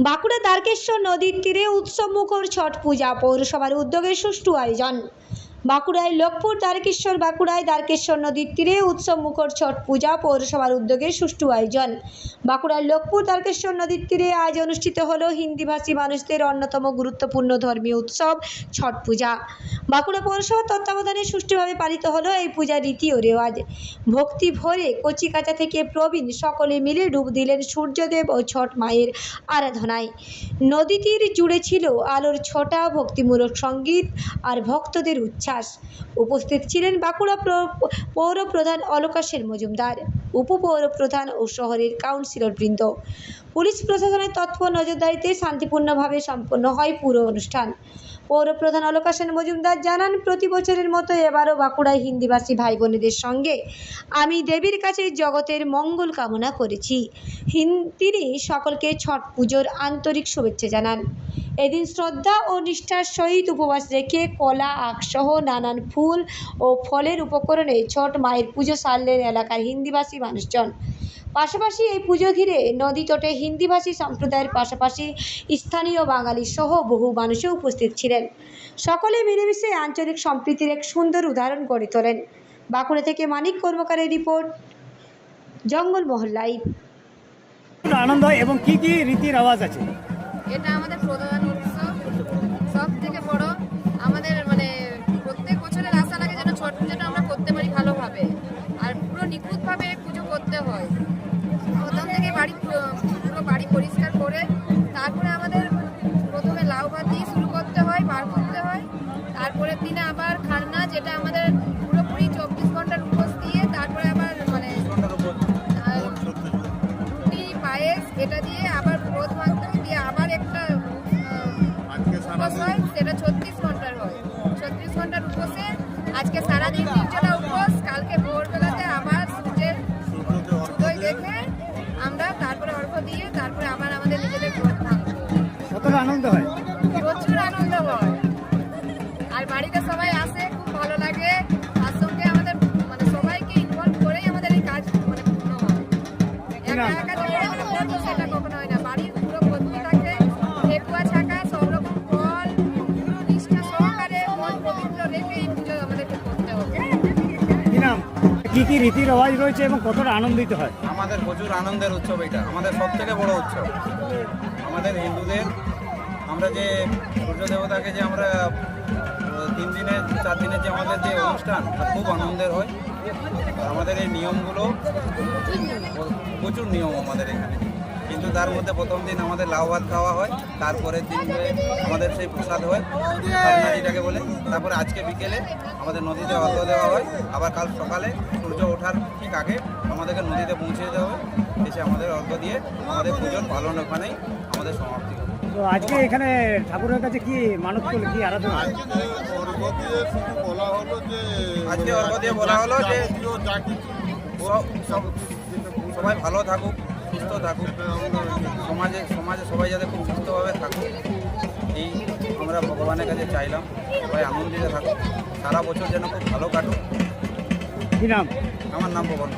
বাঁকুড়া দ্বারকেশ্বর নদীর তীরে উৎসব মুখর ছট পূজা পৌরসভার উদ্যোগে সুষ্ঠু আয়োজন। বাঁকুড়ায় লোকপুর, দ্বারকেশ্বর, বাঁকুড়ায় দ্বারকেশ্বর নদীর তীরে উৎসব মুখর ছট পূজা পৌরসভার উদ্যোগে সুষ্ঠু আয়োজন। বাঁকুড়ার লোকপুর, দ্বারকেশ্বর নদীর তীরে আজ অনুষ্ঠিত হলো হিন্দিভাষী মানুষদের অন্যতম গুরুত্বপূর্ণ ধর্মীয় উৎসব, ছট পূজা। বাঁকুড়া পৌরসভার তত্ত্বাবধানে সুষ্ঠুভাবে পালিত হলো এই পূজার রীতি ও রেওয়াজ। ভক্তি ভরে কচিকাঁচা থেকে প্রবীণ সকলে মিলে ডুব দিলেন সূর্যদেব ও ছট মায়ের আরাধনায়। নদী তীর জুড়ে ছিল আলোর ছটা ভক্তিমূলক সংগীত আর ভক্তদের উচ্ছ্বাস উপস্থিত ছিলেন বাঁকুড়া প্র- পৌর প্রধান অলকাশের মজুমদার। উপপৌর প্রধান ও শহরের কাউন্সিলর বৃন্দ। পুলিশ প্রশাসনের তৎপর নজরদারিতে শান্তিপূর্ণভাবে সম্পন্ন হয় পুরো অনুষ্ঠান। পৌর প্রধান অলকা মজুমদার জানান, প্রতি বছরের মতো এবারও বাঁকুড়ায় হিন্দিভাষী ভাই বোনেদের সঙ্গে আমি দেবীর কাছে জগতের মঙ্গল কামনা করেছি। তিনি সকলকে ছট পুজোর আন্তরিক শুভেচ্ছা জানান। এদিন শ্রদ্ধা ও নিষ্ঠার সহিত উপবাস রেখে কলা আখসহ নানান ফুল ও ফলের উপকরণে ছট মায়ের পুজো সারলেন এলাকার হিন্দিভাষী মানুষজন। পাশাপাশি এই পুজো ঘিরে নদী তটে হিন্দিভাষী সম্প্রদায়ের পাশাপাশি স্থানীয় বাঙালি সহ বহু মানুষও উপস্থিত ছিলেন। সকলে মিলেমিশে আঞ্চলিক সম্প্রীতির এক সুন্দর উদাহরণ গড়ে তোলেন। বাঁকুড়া থেকে মানিক কর্মকারের রিপোর্ট জঙ্গলমহল লাইভ। আনন্দ এবং কি কি রীতির আওয়াজ আছে? এটা আমাদের প্রধান বাড়ি পুরো বাড়ি পরিষ্কার করে তারপরে আমাদের প্রথমে লাউ ভাত দিয়ে শুরু করতে হয় বার করতে হয়। তারপরের দিনে আবার খান্না যেটা আমাদের পুরোপুরি চব্বিশ ঘণ্টার উপোস দিয়ে তারপরে আবার মানে রুটি পায়েস এটা দিয়ে আবার ব্রত ভাঙতে দিয়ে আবার একটা উপোস হয় সেটা ছত্রিশ আনন্দ হয়? প্রচুর আনন্দ হয়। আর বাড়িতে সবাই আসে খুব ভালো লাগে। তার সঙ্গে আমাদের মানে সবাইকে ইনভলভ করেই আমাদের এই কাজ মানে পূর্ণ হয়। একা একা যে সেটা কখনো হয় না। বাড়ির পুরো ভর্তি থাকে। ঠেকুয়া ছাকা সব রকম ফল নিষ্ঠা সহকারে মন পবিত্র রেখে এই পুজো আমাদেরকে করতে হবে। কি নাম? কি কি রীতির আওয়াজ রয়েছে এবং কতটা আনন্দিত হয়? আমাদের প্রচুর আনন্দের উৎসব এটা। আমাদের সব থেকে বড় উৎসব। আমাদের হিন্দুদের আমরা যে সূর্য দেবতাকে যে আমরা তিন দিনের চার দিনের যে আমাদের যে অনুষ্ঠান খুব আনন্দের হয়। আমাদের এই নিয়মগুলো প্রচুর নিয়ম আমাদের এখানে। কিন্তু তার মধ্যে প্রথম দিন আমাদের লাউ ভাত খাওয়া হয় তারপরের দিন আমাদের সেই প্রসাদ হয় যেটাকে বলে। তারপরে আজকে বিকেলে আমাদের নদীতে অর্ঘ দেওয়া হয়। আবার কাল সকালে সূর্য ওঠার ঠিক আগে আমাদেরকে নদীতে পৌঁছে দেওয়া হবে। এসে আমাদের অর্ঘ দিয়ে আমাদের পুজোর পালন ওখানেই আমাদের সমাপ্তি হবে। তো আজকে এখানে ঠাকুরের কাছে কি মানত করলে কি আরাধনা? বলা হলো যে আজকে অর্ঘ দিয়ে বলা হলো যে সবাই ভালো থাকুক সুস্থ থাকুক। সমাজে সমাজে সবাই যাতে খুব সুস্থভাবে থাকুক এই আমরা ভগবানের কাছে চাইলাম। সবাই আনন্দিত থাকুক। সারা বছর যেন খুব ভালো কাটুক। কি নাম? আমার নাম ভগবান।